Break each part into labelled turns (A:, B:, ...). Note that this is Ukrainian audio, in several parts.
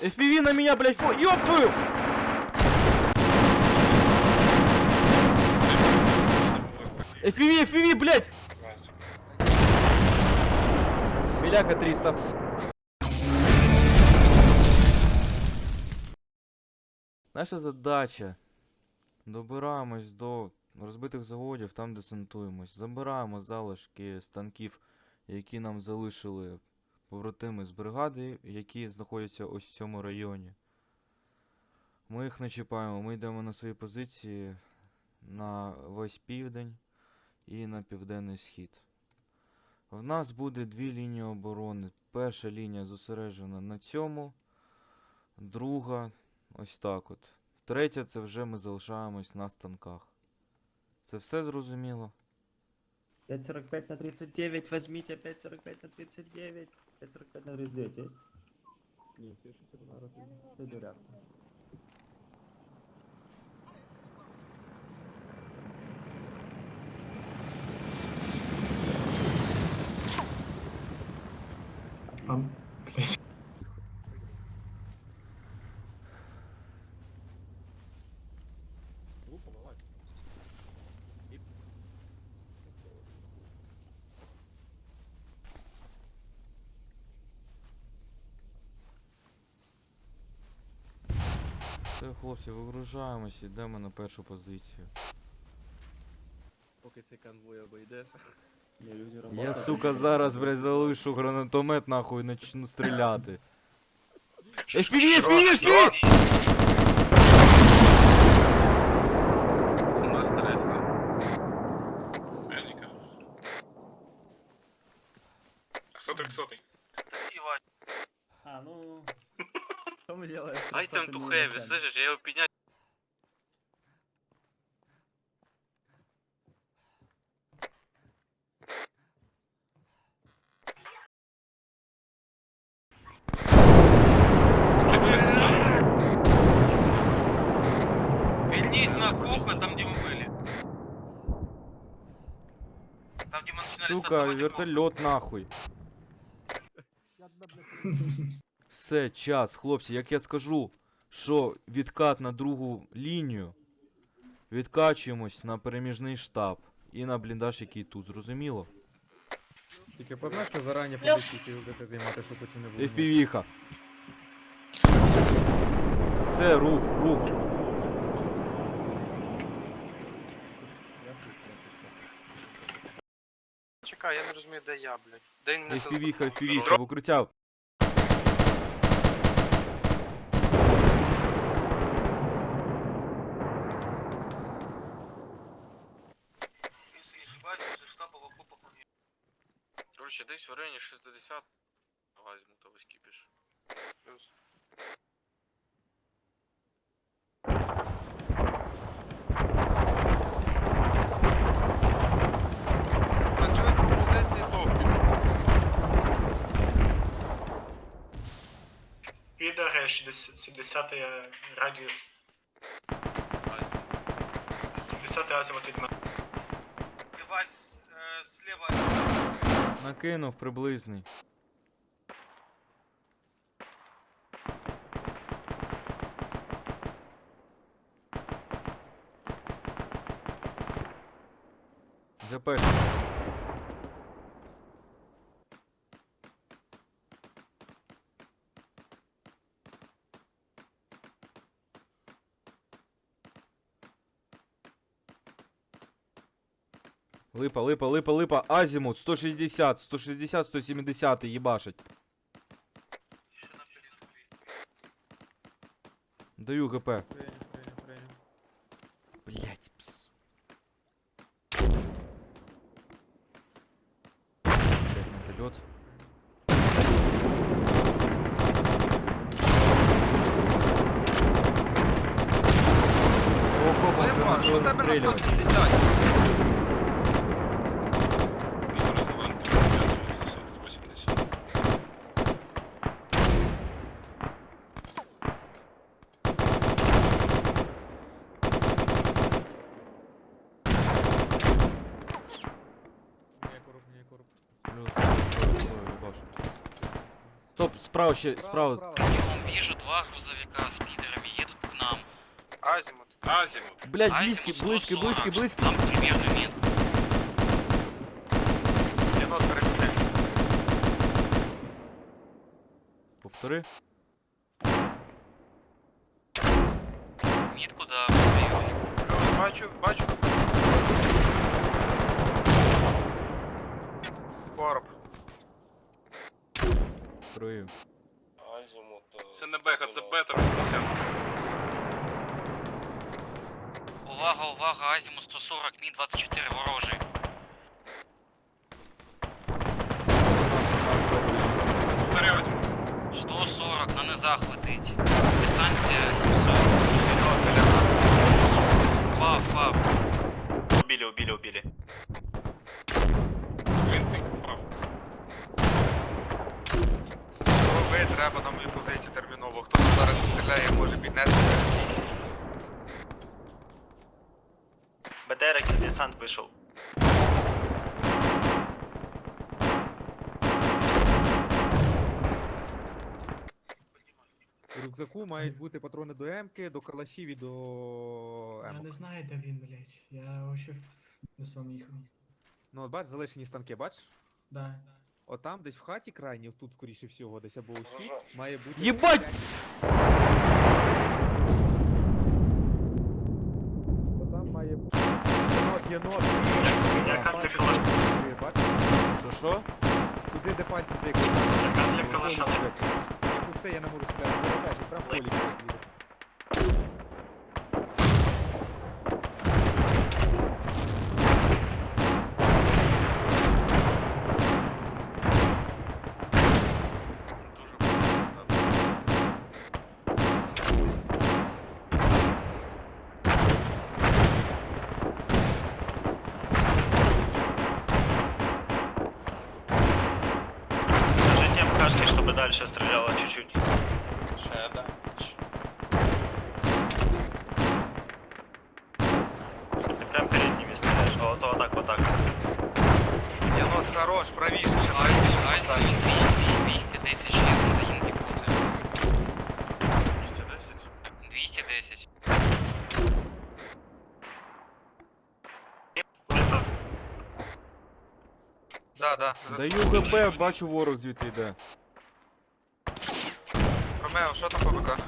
A: FPV на меня, блядь, фу, ёб твою! FPV, FPV, блядь! Беляка 300. Наша задача добираємось до розбитих заводів, там десантуємось. Забираємо залишки станків, які нам залишили побратими з бригади, які знаходяться ось в цьому районі. Ми їх не чіпаємо, ми йдемо на свої позиції на весь південь і на південний схід. В нас буде дві лінії оборони. Перша лінія зосереджена на цьому, друга ось так от. Третя це вже ми залишаємось на станках. Це все зрозуміло?
B: 5.45 на 39, возьмите 5.45 на 39. 5.45 на 39, есть? Ні, пишите зараз. Федоряк. Там.
A: Все, хлопці, вигружаємось, йдемо на першу позицію.
C: Поки цей конвой обійде.
B: Я, люди
A: Я, сука, зараз, блядь, залишу гранатомет, нахуй, і начну стріляти. Ефірі, ефірі, FPV!
D: У нас стрессно. Паника. А кто трехсотый?
B: А, ну... Что мы делаем с
D: Айтем
B: 300
D: ту
B: минусами?
D: хэви, слышишь, я его поднять. Вернись на кухню, там где мы были. Там, где мы начинали
A: Сука,
D: создавать
A: вертольот нахуй. Все, час, хлопці, як я скажу, що відкат на другу лінію, відкачуємось на переміжний штаб і на бліндаж, який тут, зрозуміло?
E: Тільки позначте зарані позиції, які ви будете займати, щоб потім не було.
A: FPV-ха. Все, рух, рух.
D: Чекай, я не розумію, де я, блядь. Де він не
A: FPV-ха, FPV-ха, в укриття.
D: Если не ошибаюсь, возле штаба в окопах у меня. Короче, десь в районі 60 возьму то вискіпіш. Плюс. Працюють пропозиції топів.
F: Підаре 70 радіус. 70 азимут від мене.
D: Вась, е, слева.
A: Накинув приблизний. ГП. Липа, липа, липа, липа, азимут 160, 160, 170, ебашить. Даю ГП.
E: Прийняв, прийняв.
A: Блять. Блять, вертолет. Ого, уже
D: Липа, що тебе на
A: расстреливать.
D: 170?
E: Ні, короб, ні, короб.
A: Плюс, ебашу. Стоп, справа ще, справа.
E: справа.
C: Вижу два грузовика с пидорами, едут к нам.
D: Азимут. Азимут.
A: Блять, близкий, близкий,
C: 140.
A: близкий, близкий.
C: Там примерно
D: перемістився.
A: Повтори.
C: Мид куда выдаю.
D: Плюс, бачу, бачу. Короб.
A: Крию.
D: Не беха, це бетер 80.
C: Увага, увага, Азиму 140, Мі-24 ворожий.
D: Повтори
C: 140 на низах летить. Дистанція 700. Фав, фав.
G: Убили, убили, убили.
D: Він тик впав.
H: Треба на мою позицію терміново. Хто тут зараз стріляє, може піднести.
G: БТР, десант вышел.
E: У рюкзаку мають бути патрони до М-ки, до калашів і до
I: Я
E: М.
I: не знаю, де він, блядь. Я вообще не з вами їхав.
E: Ну, от бач, залишені станки, бачиш?
I: Да.
E: От там десь в хаті крайній, тут скоріше всього, десь або ось тут, має бути.
A: Єбать!
E: Бо там має бути. Єнот, єнот,
F: Я
E: єнот.
F: как
E: Пальцем Бачиш?
A: Що що?
E: Туди, де пальцем тикає.
F: Я как калаша.
E: Я пусте, я не можу стріляти. Заробляєш, прям в полі
H: Да, да.
A: Даю ГП, бачу ворог звідти йде.
H: Ромео, що там по БК?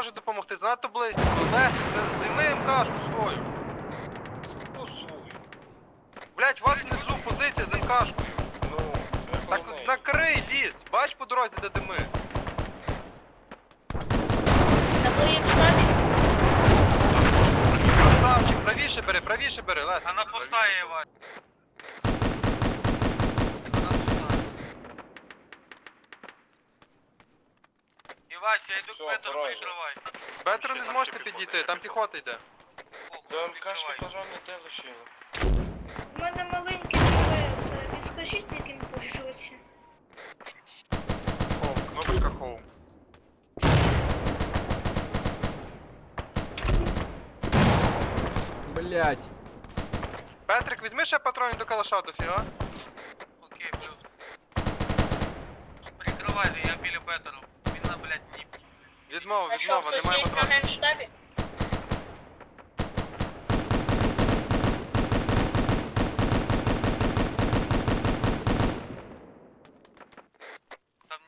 D: Зможе допомогти, занадто близько. Лесик, за- займи МКшку свою. Ну, свою. Блять, у вас внизу позиція з МКшкою. Ну, так накрий ліс, бач по дорозі, де дими.
J: Штабі.
D: Красавчик, правіше бери, правіше бери, Лесик.
H: Вона пустає, Іван. Івась, я йду к Всё, Бетеру, порозі. прикривай.
D: З Бетеру не зможете підійти, там піхота йде. До МКшки, Прикривай. пожалуй, не те зашили.
J: У мене маленький ПС. Підскажіть, яким пользуватися.
H: Хоум, кнопочка хоум.
A: Блять.
D: Петрик, візьми ще патронів до калаша дофіга.
K: Окей, плюс. Прикривай, я біля Бетеру.
D: Відмова,
J: А що,
D: відмова,
J: хтось
D: немає
J: є на
D: патронів.
J: генштабі?
K: Там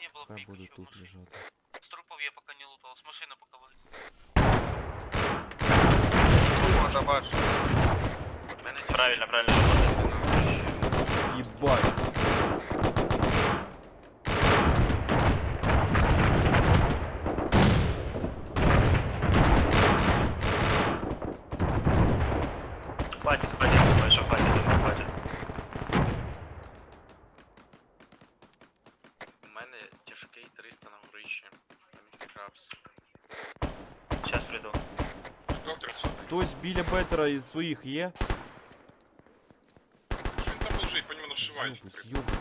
K: не було
A: Хай
K: піку
A: буде
K: ще в
A: тут
K: машині.
A: лежати.
K: З трупов я поки не лутав, з машини поки вийду.
L: О, та бач.
G: Правильно, правильно.
A: Ебать. біля бетера із своїх є?
L: він там лежить, по ньому нашивають.
A: Ёбус, ёбус.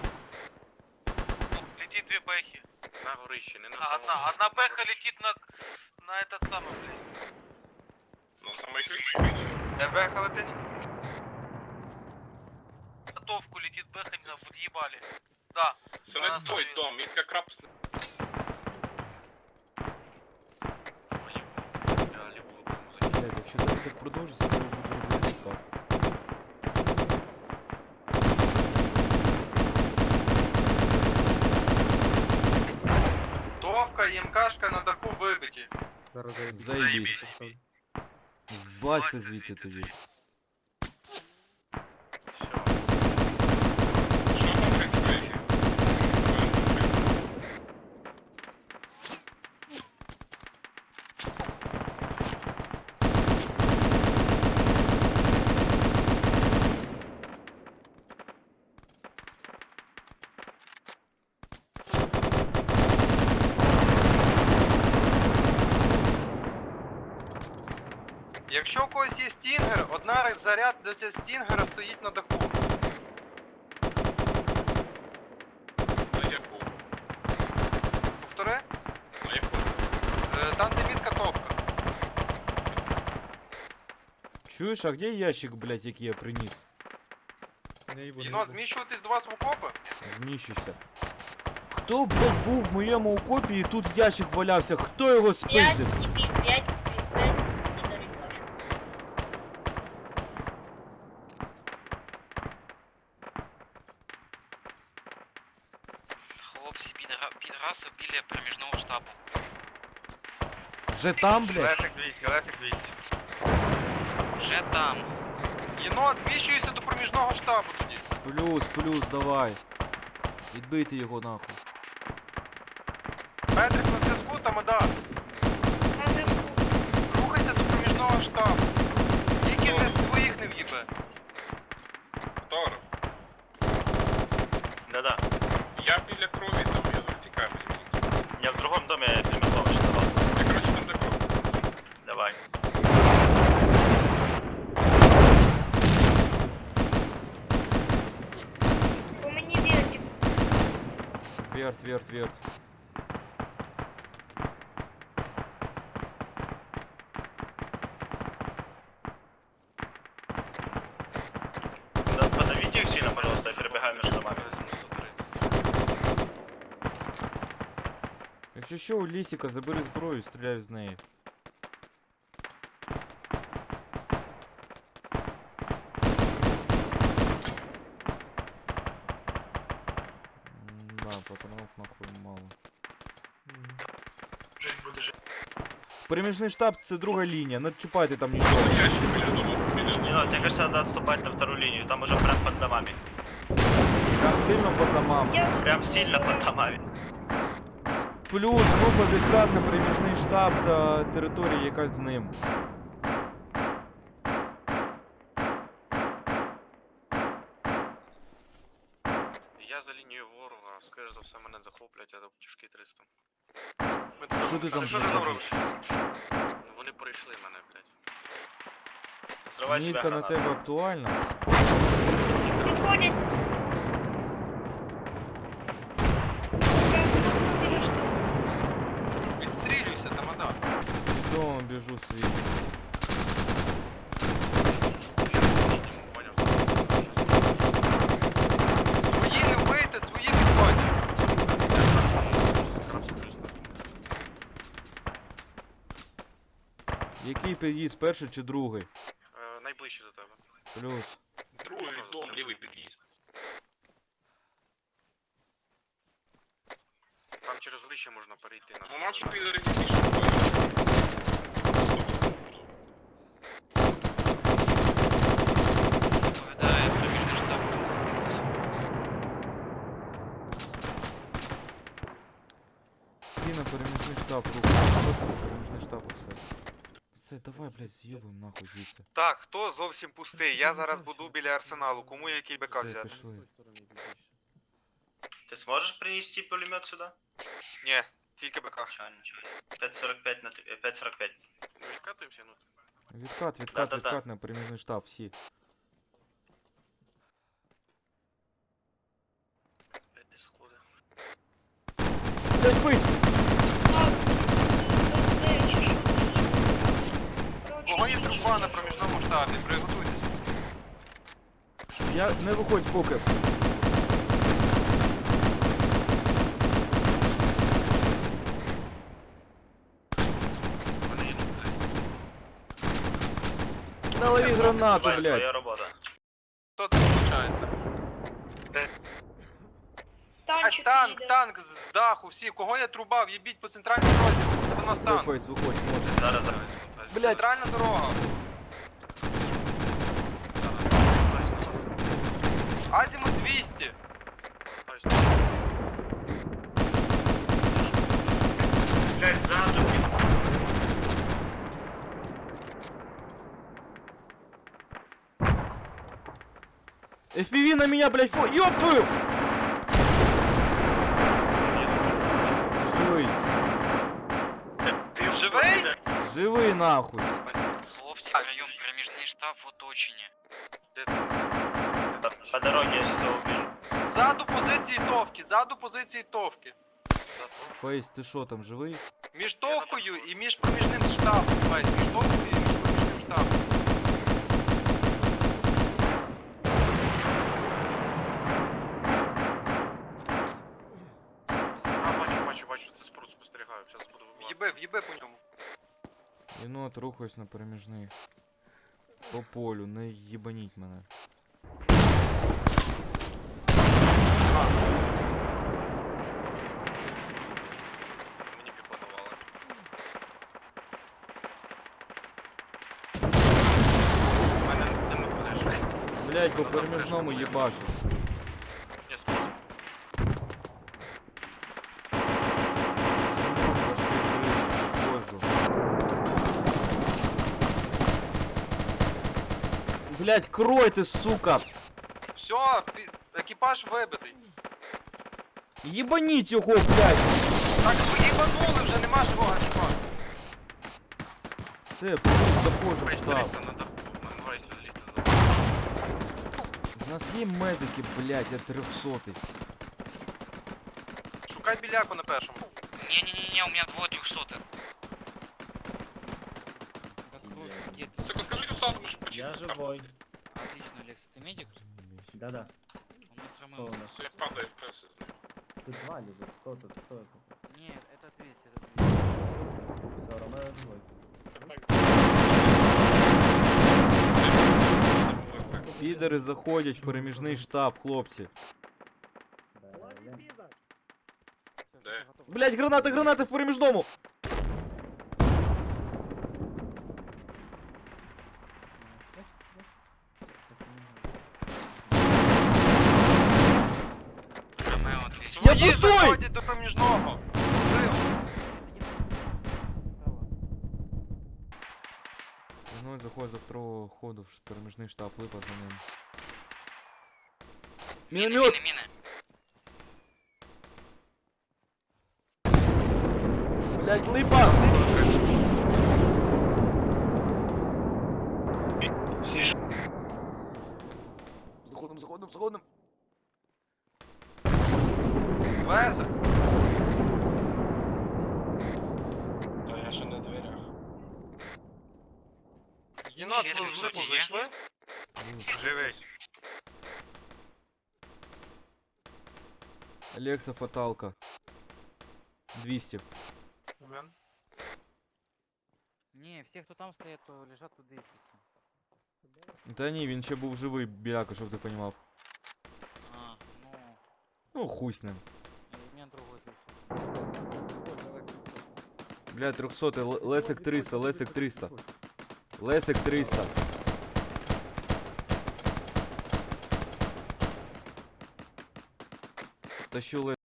K: Летить дві бехи.
L: На горищі, не на
K: А, одна, одна беха летить на, на этот самый, блядь.
L: Ну, саме криші. Де беха летить?
K: Готовку летит беха, не знаю, подъебали. Да.
L: Це
K: не
L: не
K: той
L: той дом, він як рапс.
A: якщо це так продовжиться, то я буду робити так.
D: Товка і МКшка на даху вибиті.
E: Зараз заїбісь.
A: Заєбісь. Злазьте звідти тоді.
D: До стінгера стоїть на даху.
L: На яку?
D: Повтори,
L: На яку?
D: Е, там де мітка товка.
A: Чуєш, а где ящик, блять, який я приніс?
E: Не їбу,
D: Єнот, зміщуватись до вас в окопи?
A: Зміщуся. Хто, блять, був в моєму окопі і тут ящик валявся? Хто його спиздив?
J: і пів, п'ять і пів, п'ять і доріг бачу.
K: Хлопці, підраси біля проміжного штабу.
A: Вже там, блять?
L: Лесик 200, Лесик 200.
K: Вже там.
D: Єнот, зміщуйся до проміжного штабу тоді.
A: Плюс, плюс, давай. Відбийте його нахуй.
D: Петрик на зв'язку, тамада.
J: На зв'язку.
D: Рухайся до проміжного штабу. Тільки не своїх не в'їбе.
L: Фотограф.
G: Да-да.
L: Я біля крові там, я вертикаю мені.
G: Я в другом доме
A: Верт, верт, верт.
G: Да, подавите их сильно, пожалуйста, я перебегаю между домами.
A: Якщо що, у лісіка, забери зброю, стріляй з неї. Патронов нахуй мало. Переміжний штаб це друга лінія, не чіпайте там нічого.
G: Не надо, мне кажется, надо отступать на вторую линию, там уже прям под домами.
A: Прям сильно по домам.
G: Прям сильно под домами.
A: Плюс група відкат на переміжний штаб та територія, яка з ним. Що ти там
L: Що ти
A: блядь,
L: там
A: робиш?
L: робиш? Вони пройшли мене, блядь.
G: Взрывай себя
A: Нітка на
G: гранату.
A: тебе актуальна.
J: підходять. Біля штабу.
D: Відстрілюйся, тамада.
A: Відомо біжу свій. Під'їзд, перший чи другий?
D: Е, найближче до тебе.
A: Плюс.
H: Другий дом, лівий під'їзд.
D: Там через обличчя можна перейти на.
H: Ну наче підери
C: Відповідає проміжний штаб.
A: Всі на переміжний штаб рухаємо. Просто на переміжний штаб і все. Все, давай, блядь, з'їбуємо нахуй звідси.
H: Так, хто зовсім пустий? Я зараз буду біля арсеналу. Кому який БК
A: Все,
H: взяти?
A: пішли.
G: Ты сможешь принести пулемет сюда?
H: Ні, тільки БК.
G: Печально. 5.45 на три- э, 5.45.
D: Ми відкатуємося, ну.
A: Відкат, відкат,
G: Да-да-да.
A: відкат на переміжний штаб, всі.
D: Блядь, де сходи.
A: Блядь, вись!
D: Кого є труба на проміжному штабі? Приготуйтесь.
A: Я не виходь поки.
D: Вони їдуть.
A: На лові гранату, блядь.
D: Хто це виходить?
J: Танчик
D: танк,
J: їде.
D: танк з з даху, всі. Кого є труба? В'їбіть по центральній дорозі. Це до нас танк.
A: фейс, виходь, може.
G: Зараз, зараз.
A: Блядь.
D: Центральна дорога. Азімут 200.
F: Блядь, ззаду.
A: FPV на меня, блядь, фо... Ёб твою! Живий? Нахуй.
C: Хлопці, прийом, проміжний штаб в оточенні.
G: По, по дороге я сейчас убежу.
D: Ззаду позиції товки, ззаду позиції товки.
A: Фейс, ти що там, живий?
D: Між товкою і між проміжним штабом. Весь, між товкою і між проміжним штабом. А, бачу, бачу, бачу, це споруд спостерігаю, зараз буду в'їби по ньому.
A: Єнот, рухаюсь на переміжний. По полю, не їбаніть мене.
D: Мені піхота вала. У мене не виходиш.
A: Блядь, по переміжному їбашу. Блядь, кройте, сука!
D: Все, пі- екіпаж вибитий.
A: Їбаніть його, блядь!
D: Так, поїбанули вже, нема живого екіпажу.
A: Все, заходжу в штаб.
D: надо намагайся залізти
A: У нас є медики, блядь, я трьохсотий.
D: Шукай біляку на першому.
C: Не-не-не, у меня двое трехсотых.
H: Сука, скажи Оксану, що
B: Я живой.
C: Отлично, Алекс, ты медик?
B: Да-да.
C: У нас
B: Кто у
C: Ромео.
B: нас?
H: Я падаю в пресу.
B: Тут два лежит. Кто тут? Кто это?
C: Нет, это третий, это третий.
B: Все, Ромео живой.
A: Підери заходять в переміжний штаб, хлопці.
B: Да,
H: Де?
A: Блядь, гранати, гранати в переміжному!
C: отлично.
A: Я
D: Свої
A: пустой!
D: заходять до проміжного.
A: Єнот заходить за второго ходу в ш- переміжний штаб, липа за ним.
C: Мины,
A: Міномет!
C: мины, мины.
A: Блядь, липа!
F: Всі ж
A: Заходим, заходим, заходим.
D: Лезе.
F: Та я ще на дверях.
D: Єнот
C: Ще
D: в
C: трьохсоті
D: злипу
C: є?
D: зайшли.
H: Живий.
A: Алекса фаталка. 200.
C: Ні, всі, хто там стоять, то лежать туди і піться.
A: Та ні, він ще був живий, біляка, щоб ти понімав.
C: А, ну,
A: Ну, хуй з ним. Бля, 300, Л- Лесик 300, Лесик 300. Лесик 300. Тащу що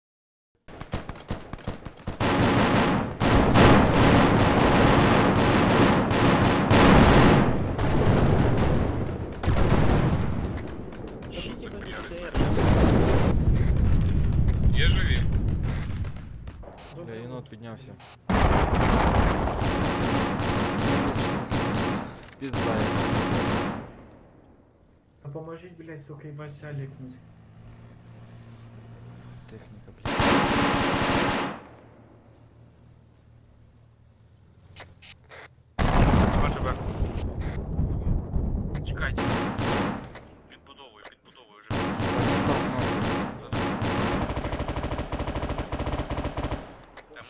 A: Техніка, блядь.
H: Бачу Б. Тікайте.
G: Відбудовую, відбудовую вже.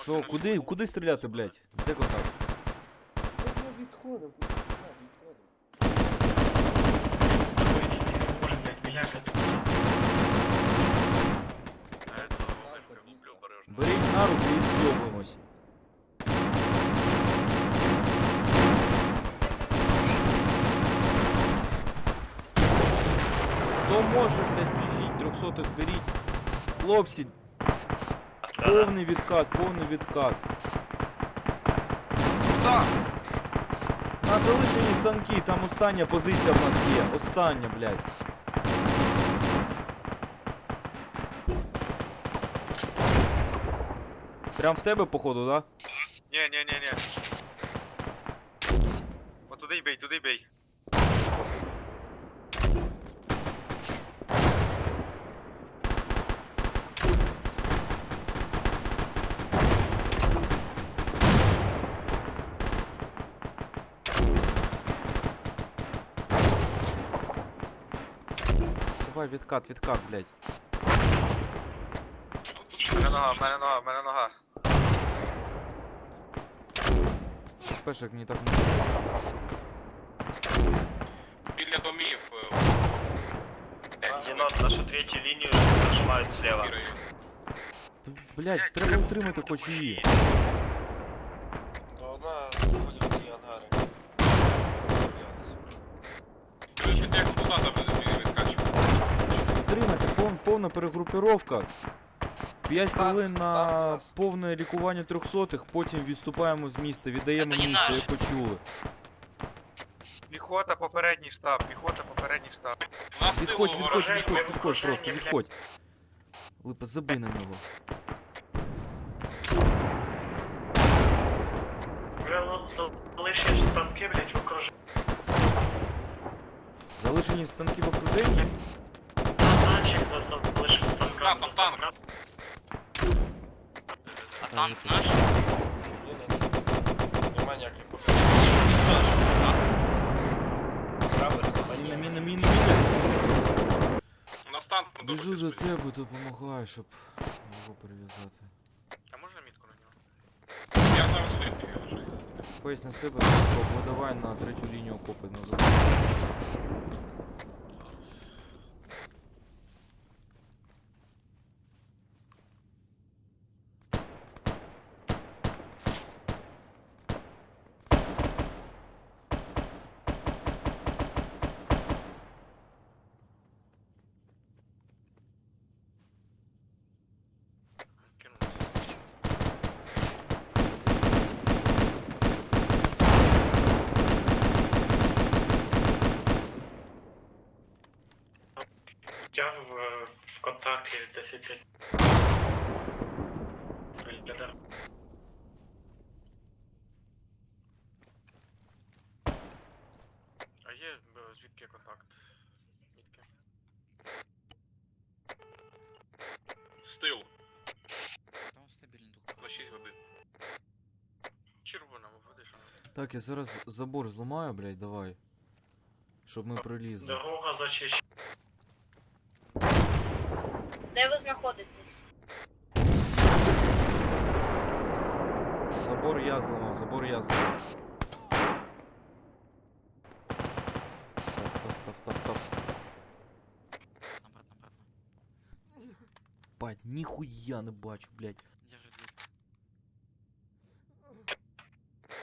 A: Що, куди, куди стріляти, блядь? Де контакт?
F: Може, блядь, біляка тут.
G: А это пригублю обережно.
A: Беріть на руки і зйобуємось. Хто може, блядь, біжіть, трьохсотих беріть. Хлопці, повний відкат, повний відкат.
D: Куда?
A: На залишені станки, там остання позиція в нас є. Остання, блядь. Прям в тебе, походу, да?
H: Ні, ні, ні, ні. От туди й бей, туди й бей.
A: Давай, відкат, відкат, блядь.
H: В Мене нога, в мене нога, в мене нога.
A: Пешек мені так не.
F: Біля домів.
G: Єнот, нашу третю лінію зажимають слева.
A: Блядь, треба утримати хоч її.
F: Одна заходить в ці ангари. Ви ж як туди буде відкачувати.
A: Утримати, пов, повна перегрупіровка. 5 хвилин на повне лікування трьохсотих, потім відступаємо з міста, віддаємо місто, як почули.
H: Піхота, попередній штаб, піхота, попередній штаб.
A: Відходь,
F: тилу
A: відходь, відходь, відходь просто, відходь. Липа, забий на нього.
F: Ви залишиш станки, блядь, в окруженні.
A: Залишені станки в окруженні?
F: Танчик залишив станками. Танк.
C: Наш?
F: Нема ніяких
A: Міна, міна, міна, міна.
F: У нас танк
A: Біжу до тебе, допомагаю, щоб його перев'язати.
H: А можна мітку на нього?
F: Я зараз вип'ю вже.
A: Фейс на себе, давай на третю лінію окопи назад.
F: Я в, контакті 10
H: А є е, звідки контакт? Мітки.
F: Стил
C: Там стабільний дух.
F: на 6 годин.
H: Червоному видиш.
A: Так, я зараз забор зламаю, блядь, давай. Щоб ми пролізли.
F: Дорога зачищена.
J: Де ви знаходитесь?
A: Забор я зламав, забор я зламав. Стоп, стоп, стоп, стоп, стоп.
C: Обратно, обратно.
A: Бать, ніхуя не бачу, блядь.
C: Держи.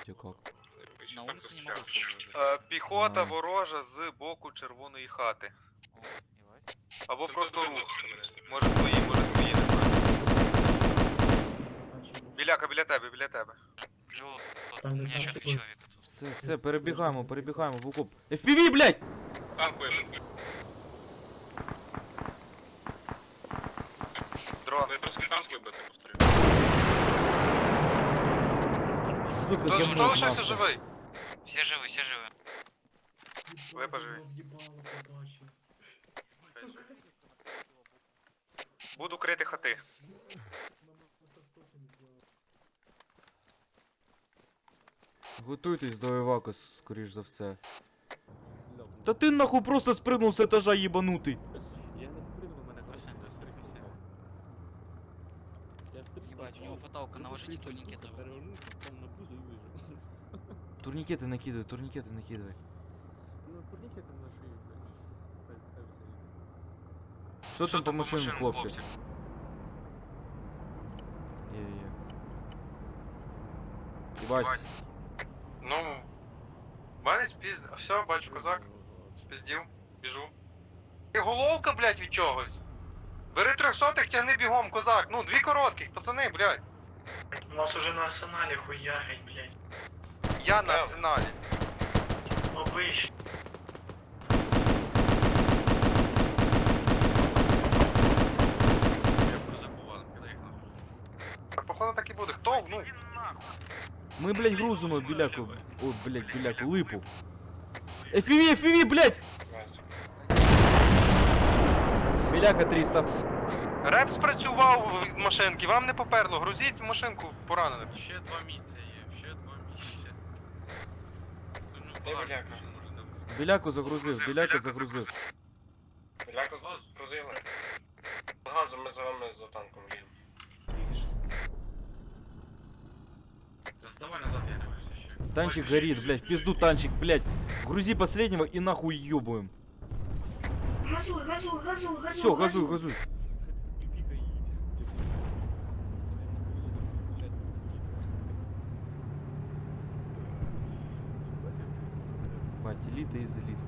A: Ти як?
C: На улице не могу.
H: Е, Піхота ворожа з боку червоної хати. Або просто рух. Може свої, може знаю. Біляка, біля тебе, біля тебе.
C: Плюс, тут у
I: не
C: меня
I: так
C: три тут.
A: Все, все, перебігаємо, перебігаємо в окоп. FPV, блядь!
H: Танкуєш. Дрон.
A: Сука,
D: Хто,
A: за
D: хто
A: мною
D: лишився
A: гнався.
D: живий?
C: Все живы, все живы.
H: Ви поживі. Буду крити хати.
A: Готуйтесь до еваку, скоріш за все. Та ти нахуй просто спригнув з етажа їбанутий.
M: Я не спригну, мене
C: Просим, просим, просим. Ебать, у него фаталка, наложите турникеты.
M: Перевернувся, там на бузу і вижив.
A: Турнікети накидуй, турнікети накидуй.
M: Ну, турнікети
A: Що там по машинам, хлопці? Є, є. Івась,
D: Ну, мене спіз... Все, бачу козак. Спіздів, біжу. І головка, блядь, від чогось. Бери трьохсотих, тягни бігом, козак. Ну, дві коротких, пацани, блядь.
F: У нас уже на арсеналі хуярить, блядь.
D: Я на арсеналі.
F: Обич.
D: Так, походу так і буде. Хто? Ну,
A: ми, блядь, грузимо біляку. О, блядь, біляку, липу. FPV, FPV, блядь! Біляка 300.
D: реп спрацював від машинки, вам не поперло. Грузіть машинку пораненим.
H: Ще два місця є, ще два місця.
D: Де біляка?
A: Біляку загрузив, біляка загрузив.
D: Біляку грузили. Газом ми за вами за танком їдемо.
H: Давай назад, я дивлюся ще.
A: Танчик горит, блядь, в пизду танчик, блядь. Грузи последнего и нахуй ёбуем.
J: Газуй, газуй, газуй, газуй.
A: Все, газуй, газуй.
M: Піпіка їдь.
A: Бать, элита из элит, нахуй.